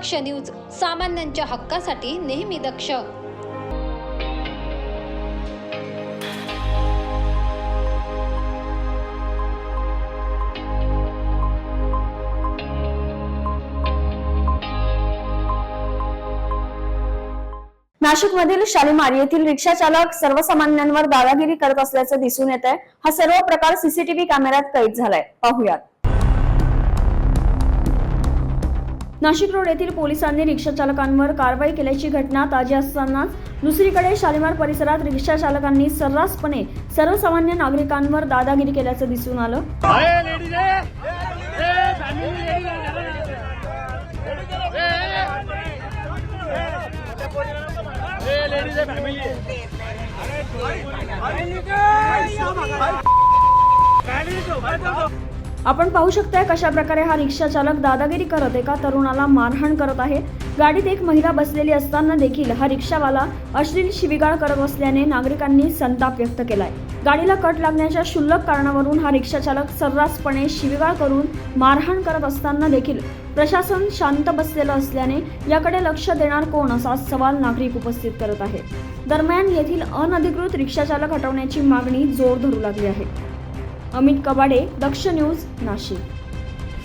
दक्ष news सामान्यांच्या हक्कासाठी नेहमी दक्ष. नाशिकमधील शालिमार येथील रिक्षा चालक सर्वसामान्यांवर दादागिरी करत असल्याचं दिसून येत आहे हा सर्व प्रकार सीसीटीव्ही कॅमेऱ्यात कैद झालाय. पाहुयात. नाशिक रोड येथील पोलिसांनी रिक्षा चालकांवर कारवाई केल्याची घटना ताजी असतानाच दुसरीकडे शालिमार परिसरात रिक्षा चालकांनी सर्रासपणे सर्वसामान्य नागरिकांवर दादागिरी केल्याचं दिसून आलं. आपण पाहू शकताय कशा प्रकारे हा रिक्षा चालक दादागिरी करत एका तरुणाला मारहाण करत आहे. गाडीत एक महिला बसलेली असताना देखील हा रिक्षावाला अश्लील शिवीगाळ करत असल्याने नागरिकांनी संताप व्यक्त केलाय. गाडीला कट लागण्याच्या क्षुल्लक कारणावरून हा रिक्षा चालक सर्रासपणे शिवीगाळ करून मारहाण करत असताना देखील प्रशासन शांत बसलेलं असल्याने याकडे लक्ष देणार कोण असा सवाल नागरिक उपस्थित करत आहे दरम्यान येथील अनधिकृत रिक्षाचालक हटवण्याची मागणी जोर धरू लागली आहे. अमित कबाडे दक्ष न्यूज नाशिक.